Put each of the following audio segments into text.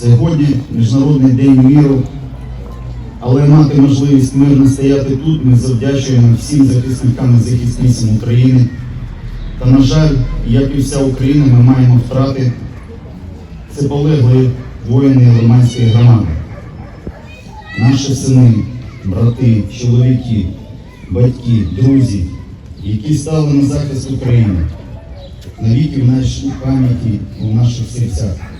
сьогодні Міжнародний день міру, але мати можливість мирно стояти тут, ми завдячуємо всім захисникам і захисницям України. Та, на жаль, як і вся Україна, ми маємо втрати. Це полегли воїни Лиманської громади. Наші сини, брати, чоловіки, батьки, друзі, які стали на захист України, навіки в нашій пам'яті, у наших серцях.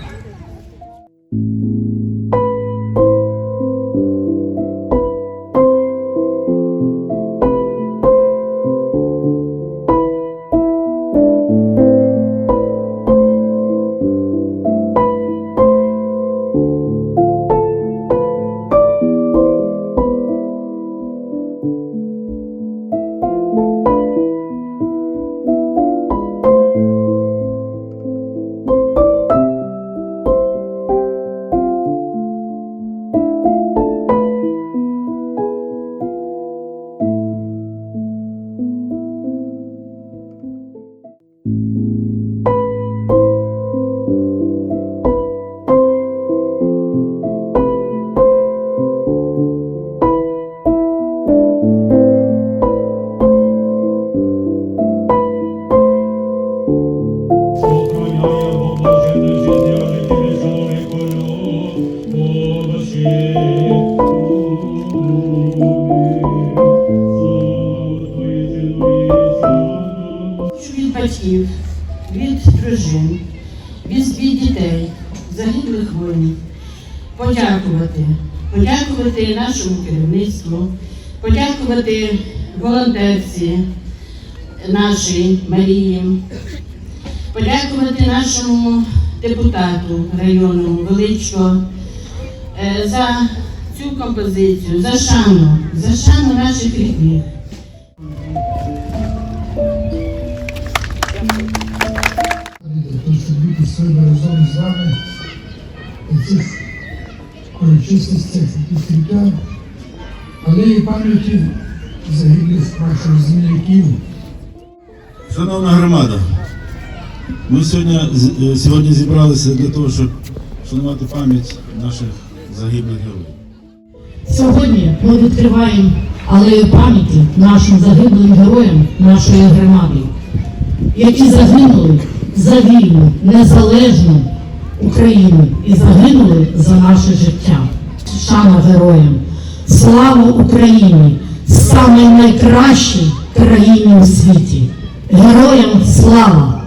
Батьків, від дружин, від, від дітей, загиблих воїнів, подякувати, подякувати нашому керівництву, подякувати волонтерці нашій Марії, подякувати нашому депутату районному Величко е, за цю композицію, за шану, за шану наших рідних. Цих урочистостях відкриття алеї пам'яті загиблих наших земляків. Шановна громада, ми сьогодні, е, сьогодні зібралися для того, щоб шанувати пам'ять наших загиблих героїв. Сьогодні ми відкриваємо алею пам'яті нашим загиблим героям нашої громади, які загинули за вільну, незалежну Україну і загинули за наше життя. Шана героям! Слава Україні! Саме найкращій країні у світі! Героям слава!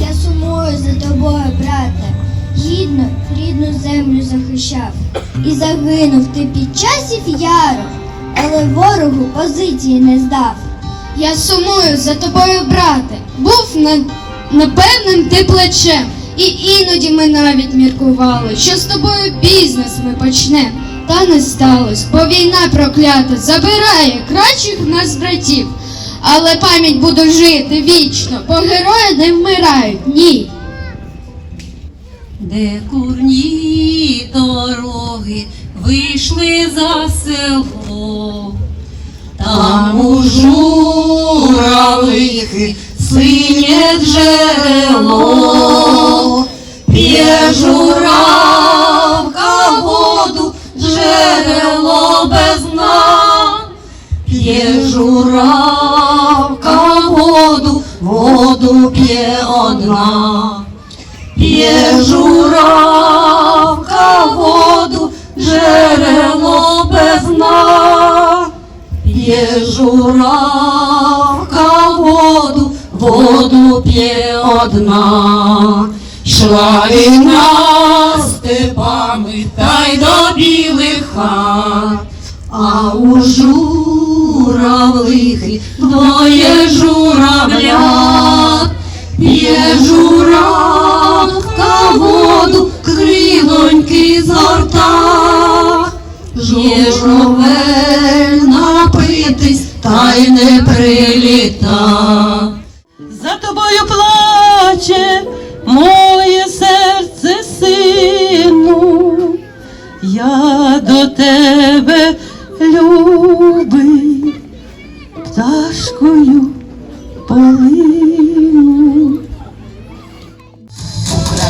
Я сумую за тобою, брате, гідно рідну землю захищав. І загинув ти під часів яру, але ворогу позиції не здав. Я сумую за тобою, брате, був на, напевним ти плечем. І іноді ми навіть міркували, що з тобою бізнес ми почнем. Та не сталося, бо війна проклята забирає кращих нас братів. Але пам'ять буде жити вічно, бо герої не вмирають, ні. Де курні дороги вийшли за село, там у журавлихи синє джерело, п'є журавка воду, джерело без дна. П'є журавка воду, воду п'є одна. П'є журавка воду, джерело без дна. П'є журавка воду п'є одна. Йшла війна степами та й до білих хат. А у журавлихи двоє журавлят, п'є журавка воду, крилоньки зорта, Є журавель напитись, та й не приліта. тебе любить, пташкою полину.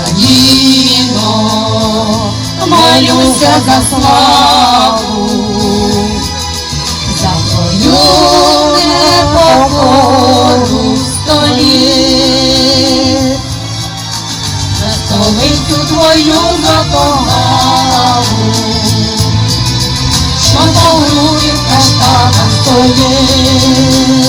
Україно, молюся за славу, моє.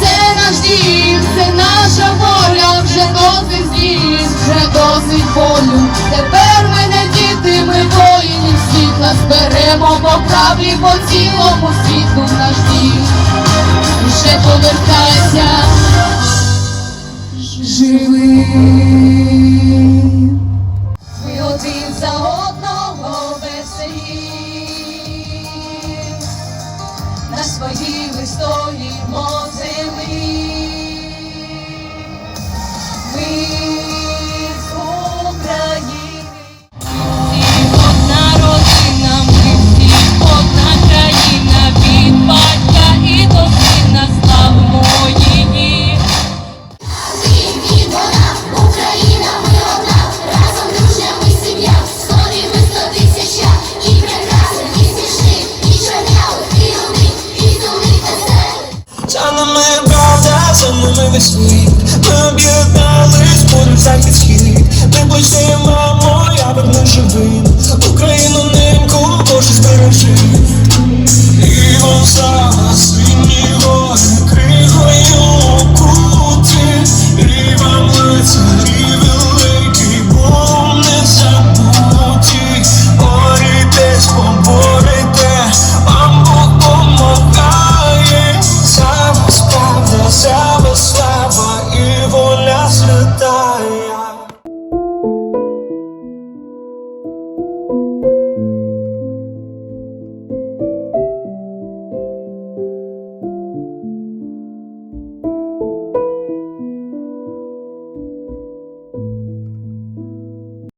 Це наш дім, це наша воля, вже досить зліз, вже досить болю. Тепер ми не діти, ми воїнів світ нас беремо по правлі по цілому світу наш дім. Ще повертайся живий.